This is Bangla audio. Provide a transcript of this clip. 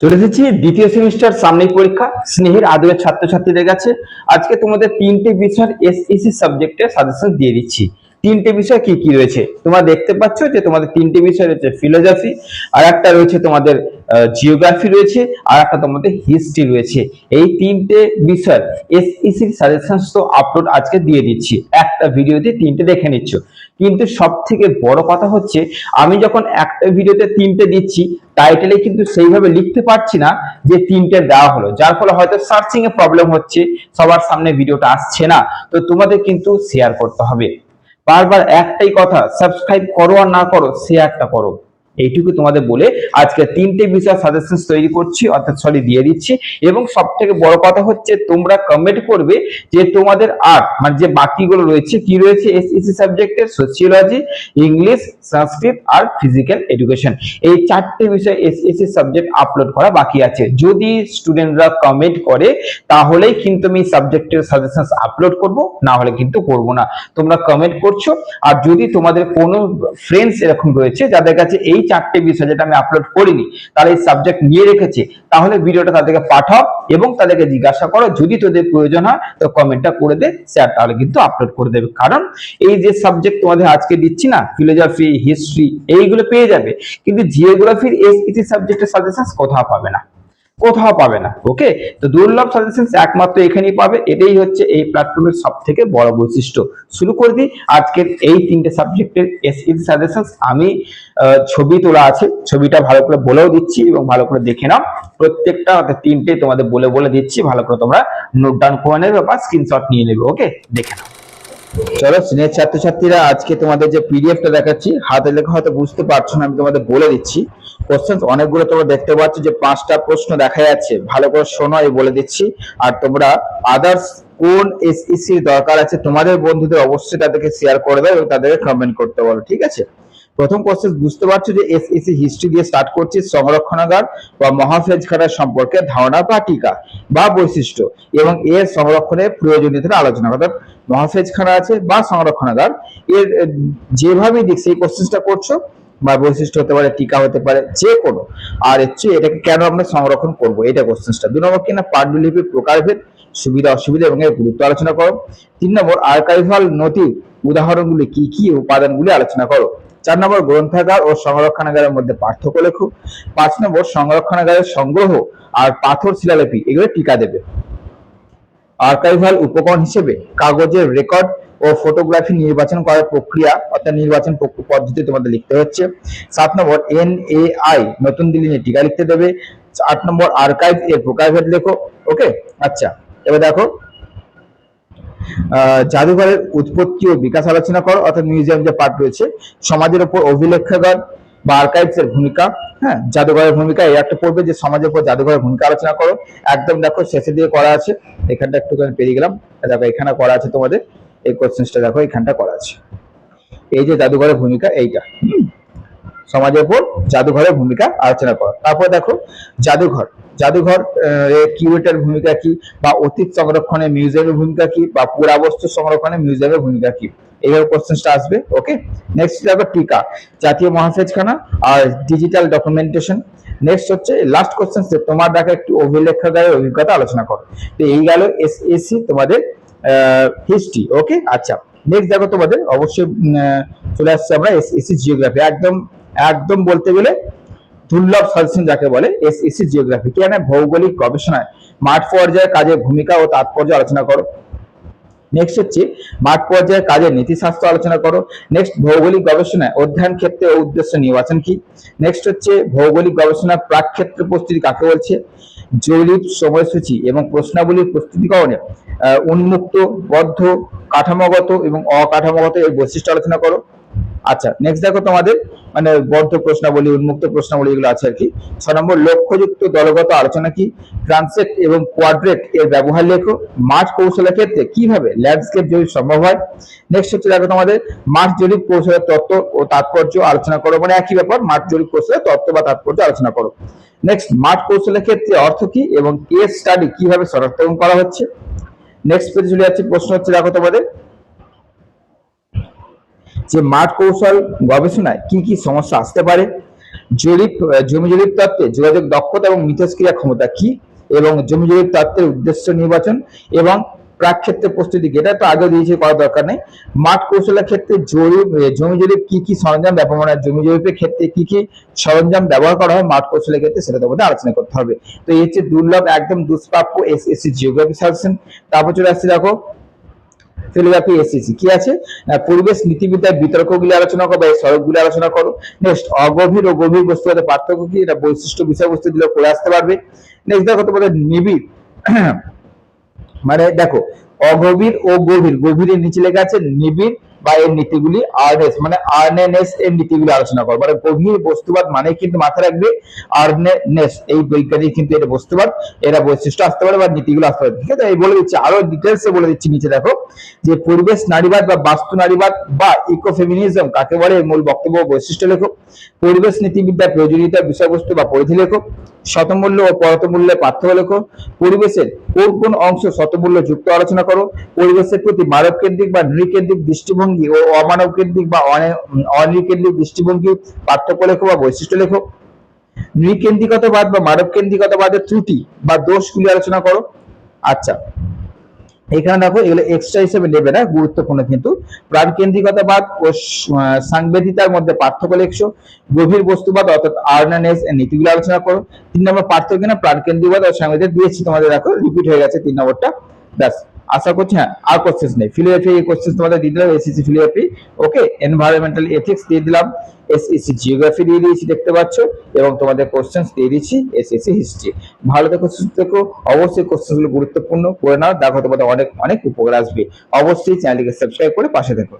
চলে এসেছি দ্বিতীয় সেমিস্টার সামনেই পরীক্ষা, স্নেহের আদরের ছাত্রছাত্রীদের কাছে। আজকে তোমাদের তিনটে বিষয়ের এসএসসি সাবজেক্টের সাজেশন দিয়ে দিচ্ছি। তিনটে বিষয় কি কি রয়েছে? তোমরা দেখতে পাচ্ছ যে তোমাদের তিনটে বিষয় রয়েছে ফিলোসফি আর একটা রয়েছে তোমাদের জিওগ্রাফি রয়েছে আর একটা তোমাদের হিস্ট্রি রয়েছে। এই তিনটে বিষয় এসইসি সাজেশন তো আপলোড আজকে দিয়ে দিচ্ছি। একটা ভিডিওতে তিনটে দেখে নিচ্ছ। কিন্তু সব থেকে বড় কথা হচ্ছে, আমি যখন একটা ভিডিওতে তিনটে দিচ্ছি টাইটেলে কিন্তু সেইভাবে লিখতে পারছি না যে তিনটে দেওয়া হলো। যার ফলে হয়তো সার্চিং এ প্রবলেম হচ্ছে, সবার সামনে ভিডিওটা আসছে না। তো তোমাদের কিন্তু শেয়ার করতে হবে। বারবার একটাই কথা সাবস্ক্রাইব করো আর না করো শেয়ারটা করো। এইটুকু তোমাদের বলে আজকে তিনটে বিষয় সাজেশন তৈরি করছি, অর্থাৎ সরি দিয়ে দিচ্ছি। এবং সব থেকে বড় কথা হচ্ছে, তোমরা কমেন্ট করবে যে তোমাদের আর্ট মানে যে বাকিগুলো রয়েছে, কি রয়েছে এসএসসি সাবজেক্টের সোসিওলজি ইংলিশ সংস্কৃত আর ফিজিক্যাল এডুকেশন এই চারটে বিষয় এসএসসি সাবজেক্ট আপলোড করা বাকি আছে। যদি স্টুডেন্টরা কমেন্ট করে, তাহলেই কিন্তু আমি সাবজেক্টের সাজেশন আপলোড করব, না হলে কিন্তু করব না। তোমরা কমেন্ট করছ, আর যদি তোমাদের কোনো ফ্রেন্ডস এরকম রয়েছে, যাদের কাছে এই চারটে বিষয় যেটা আমি আপলোড করিনি তারা এই সাবজেক্ট নিয়ে রেখেছে, তাহলে ভিডিওটা তাদেরকে পাঠাও এবং তাদেরকে জিজ্ঞাসা করো, যদি তোদের প্রয়োজন হয়, তো কমেন্টটা করে দে স্যার তাহলে কিন্তু আপলোড করে দেবে। কারণ এই যে সাবজেক্ট তোমাদের আজকে দিচ্ছি না ফিলোজফি হিস্ট্রি এইগুলো পেয়ে যাবে, কিন্তু জিওগ্রাফির এসইসি সাবজেক্টের সাজেশন কোথাও পাবে না। কোথাও পাবে না ওকে তো দুর্লভ সাজেশন একমাত্র এখানেই পাবে, এটাই হচ্ছে এই প্ল্যাটফর্মের সব থেকে বড় বৈশিষ্ট্য। শুরু করে দিই, আজকের এই তিনটে সাবজেক্টের এসইসি সাজেশন আমি ছবি তোলা আছে, ছবিটা ভালো করে বলেও দিচ্ছি এবং ভালো করে দেখে নাও। প্রত্যেকটা অর্থাৎ তিনটে তোমাদের বলে বলে দিচ্ছি, ভালো করে তোমরা নোট ডাউন করে নেবে বা স্ক্রিনশট নিয়ে নেবে ওকে দেখে নাও। চলো, সিনিয়র ছাত্রছাত্রীরা, আজকে তোমাদের যে পিডিএফটা দেখাচ্ছি, হাতে লেখা হয়তো বুঝতে পারছ না, আমি তোমাদের বলে দিচ্ছি। কোশ্চেন অনেকগুলো তোমরা দেখতে পাচ্ছ, যে পাঁচটা প্রশ্ন দেখা যাচ্ছে। ভালো করে শোনো এই বলে দিচ্ছি। আর তোমরা আদার্স কোন এসইসি দরকার আছে, তোমাদের বন্ধুদের অবশ্যই তাদেরকে শেয়ার করে দাও এবং তাদেরকে কমেন্ট করতে বলো, ঠিক আছে? প্রথম কোশ্চেন বুঝতে পারছ যে এসইসি হিস্ট্রি দিয়ে স্টার্ট করছি, সংরক্ষণাগার বা মহাফেজখানার সম্পর্কে ধারণা বা টিকা বা বৈশিষ্ট্য এবং এর সংরক্ষণের প্রয়োজনীয়তা আলোচনা। অর্থাৎ মহাফেজখানা আছে বা সংরক্ষণাগার। এর আহ, যেভাবে দিক সেই কোশ্চেনটা করছ বা বৈশিষ্ট্য হতে পারে টিকা হতে পারে যে কোনো আর হচ্ছে এটাকে কেন আমরা সংরক্ষণ করব এটা কোশ্চেনটা। দুই নম্বর কিনা পাণ্ডুলিপির প্রকারভেদ সুবিধা অসুবিধা এবং এর গুরুত্ব আলোচনা করো। তিন নম্বর আর্কাইভাল নথির উদাহরণগুলি কি কি উপাদানগুলি আলোচনা করো। চার নম্বর গ্রন্থাগার ও সংরক্ষণাগারের মধ্যে পার্থক্য লেখো। পাঁচ নম্বর সংরক্ষণাগারের সংগ্রহ আর পাথর শিলালিপি এগুলো টিকা দেবে। আর্কাইভাল উপকরণ হিসেবে কাগজের রেকর্ড ও ফটোগ্রাফি নির্বাচন করার প্রক্রিয়া অর্থাৎ নির্বাচন পদ্ধতি তোমাদের লিখতে হচ্ছে। সাত নম্বর এন এ আই নতুন দিল্লি নিয়ে টিকা লিখতে দেবে। আট নম্বর আর্কাইভ এর প্রকারভেদ লেখো ওকে আচ্ছা এবার দেখো। জাদুঘরের উৎপত্তি ও বিকাশ আলোচনা করো, অর্থাৎ মিউজিয়াম যে পার্ট রয়েছে, সমাজের উপর অভিলেখাগার বা আর্কাইভস এর ভূমিকা হ্যাঁ জাদুঘরের ভূমিকা, এই একটা পড়বে যে সমাজের উপর জাদুঘরের ভূমিকা আলোচনা করো। একদম দেখো শেষের দিকে করা আছে, এখানটা একটুখানি পেরিয়ে গেলাম। দেখো, এখানে করা আছে তোমাদের, এই কোশ্চেনটা দেখো, এখানটা করা আছে। এই যে জাদুঘরের ভূমিকা, এইটা। সমাজের উপর জাদুঘরের ভূমিকা আলোচনা করো। তারপর দেখো, জাদুঘর। জাদুঘর কিউরেটার ভূমিকা কি? বা অতীত সংরক্ষণে মিউজিয়ামের ভূমিকা কি? বা পুরাবস্তু সংরক্ষণে মিউজিয়ামের ভূমিকা কি? এইভাবে কোশ্চেনটা আসবে ওকে নেক্সট দেখো টিকা, জাতীয় মহাফেজখানা আর ডিজিটাল ডকুমেন্টেশন নেক্সট হচ্ছে লাস্ট কোশ্চেন তোমার দেখা একটু অভিলেখাগারের অভিজ্ঞতা আলোচনা করো। তো এই গেল এসএসসি তোমাদের হিস্ট্রি ওকে আচ্ছা নেক্সট দেখো তোমাদের, অবশ্যই চলে আসছে আমরা এসএসসি জিওগ্রাফি একদম একদম বলতে গেলে দুর্লভ সাজেশন যাকে বলে এসএসসি জিওগ্রাফি কি মানে ভৌগোলিক গবেষণায় মাঠ পর্যায়ে কাজের ভূমিকা ও তাৎপর্য আলোচনা করো। নেক্সট হচ্ছে মাঠ পর্যায়ে কাজের নীতিশাস্ত্র আলোচনা করো। নেক্সট ভৌগোলিক গবেষণায় অধ্যয়ন ক্ষেত্রে ও উদ্দেশ্য নির্বাচন কি? নেক্সট হচ্ছে ভৌগোলিক গবেষণার প্রাক ক্ষেত্রে প্রস্তুতি কাকে বলছে? জরিপ সময়সূচি এবং প্রশ্নাবলীর প্রস্তুতিকরণে উন্মুক্ত, বদ্ধ, কাঠামোগত এবং অকাঠামোগত এর বৈশিষ্ট্য আলোচনা করো। আচ্ছা নেক্সট দেখো তোমাদের মানে বদ্ধ প্রশ্নাবলী, উন্মুক্ত প্রশ্নাবলী এগুলো আছে আর কি। ছ নম্বর, লক্ষ্যযুক্ত দলগত আলোচনা কি? ট্রান্সেক্ট এবং কোয়াড্রেট এর ব্যবহার লেখো। মাঠ কৌশলের ক্ষেত্রে কীভাবে ল্যান্ডস্কেপ জরিপ সম্ভব হয়? নেক্সট হচ্ছে দেখো তোমাদের, মাঠ জরিপ কৌশলের তত্ত্ব ও তাৎপর্য আলোচনা করো। মানে একই ব্যাপার, মাঠ জরিপ কৌশলের তত্ত্ব বা তাৎপর্য আলোচনা করো। নেক্সট মাঠ কৌশলের ক্ষেত্রে অর্থ কি এবং কেস স্টাডি কীভাবে শনাক্তকরণ করা হচ্ছে? নেক্সট পেজে চলে যাচ্ছে, প্রশ্ন হচ্ছে দেখো তোমাদের যে মাঠ কৌশল গবেষণায় কি কি সমস্যা আসতে পারে জরিপ জমি জরিপ তত্ত্বে যোগাযোগ দক্ষতা এবং মিথস্ক্রিয়া ক্ষমতা কি এবং জমি জরিপ তত্ত্বের উদ্দেশ্য নির্বাচন এবং প্রাক ক্ষেত্রে প্রস্তুতি এটা তো আগে দিয়েছে করার দরকার নেই। মাঠ কৌশলের ক্ষেত্রে জরিপ জমি জরিপ কি কি সরঞ্জাম ব্যবহার হয়, জমি জরিপের ক্ষেত্রে কি কি সরঞ্জাম ব্যবহার করা হয় মাঠ কৌশলের ক্ষেত্রে সেটা তোমাদের আলোচনা করতে হবে। তো এই হচ্ছে দুর্লভ একদম দুষ্প্রাপ্য S S C geography suggestion তারপর চলে আসছে দেখো ফিলোগ্রাফি এসএসসি কি আছে? পরিবেশ নীতিবিদ্যার বিতর্কগুলি আলোচনা করো বা সড়কগুলি আলোচনা করো। নেক্সট অগভীর ও গভীর বস্তু মধ্যে পার্থক্য কি? এটা বৈশিষ্ট্য, বিষয়বস্তু দিলে করে আসতে পারবে। নেক্সট দেখো তোমাদের নিবিড়। মানে দেখো, অগভীর ও গভীর। গভীরের নিচে লেখা আছে নিবিড় বা এর নীতিগুলি আরএনএস মানে আরএনএস এর নীতিগুলি আলোচনা করো। মানে গভীর বস্তুবাদ মানে কিন্তু মাথায় রাখবে আরএনএস এই বৈজ্ঞানিক কিন্তু এটা বস্তুবাদ, এরা বৈশিষ্ট্য আসতে পারে বা নীতিগুলো আসতে পারে। ঠিক আছে? এই বলে দিচ্ছি, আরও ডিটেলসে বলে দিচ্ছি নিচে, দেখো, যে পরিবেশ নারীবাদ বা বাস্তু নারীবাদ বা ইকোফেমিনিজম কাকে বলে? মূল বক্তব্য বৈশিষ্ট্য লেখো। পরিবেশ নীতিবিদ্যার প্রয়োজনীয়তা, বিষয়বস্তু বা পরিধি লেখো। শতমূল্য ও পরতমূল্যের পার্থক্য লেখো। পরিবেশের কোন কোন অংশ শতমূল্য যুক্ত আলোচনা করো। পরিবেশের প্রতি মানব কেন্দ্রিক বা নৃকেন্দ্রিক দৃষ্টিভঙ্গি ও অমানব কেন্দ্রিক বা অনে- অনৃকেন্দ্রিক দৃষ্টিভঙ্গি, পার্থক্য লেখো বা বৈশিষ্ট্য লেখো নৃকেন্দ্রিকতাবাদ বা মানব কেন্দ্রিকতাবাদের ত্রুটি বা দোষগুলি আলোচনা করো। আচ্ছা এখানে দেখো এগুলো এক্সট্রা হিসেবে নেবে না, গুরুত্বপূর্ণ কিন্তু। প্রাণ কেন্দ্রিকতাবাদ ও সাংবেদিতার মধ্যে পার্থক্য লেখছো। গভীর বস্তুবাদ অর্থাৎ আর্নানেস নীতিগুলো আলোচনা করো। তিন নম্বর পার্থক্য না প্রাণ কেন্দ্রিকবাদ ও সাংবেদিক দিয়েছি তোমাদের দেখো রিপিট হয়ে গেছে তিন নম্বরটা। ব্যাস। আশা করছি হ্যাঁ আর কোশ্চেন নেই। ফিলিওগ্রাফি এই কোশ্চেন তোমাদের দিয়ে দিলাম এসএসসি ফিলিওগ্রাফি ওকে এনভায়রনমেন্টাল এথিক্স দিয়ে দিলাম এসএসসি জিওগ্রাফি দিয়ে দিয়েছি, দেখতে পাচ্ছ, এবং তোমাদের কোশ্চেন্স দিয়ে দিয়েছি এসএসসি হিস্ট্রি ভালো দেখো সুস্থ দেখো অবশ্যই কোশ্চেনগুলো গুরুত্বপূর্ণ করে নাও, দেখো তোমাদের অনেক অনেক উপকার আসবে। অবশ্যই চ্যানেলটিকে সাবস্ক্রাইব করে পাশে থেকো।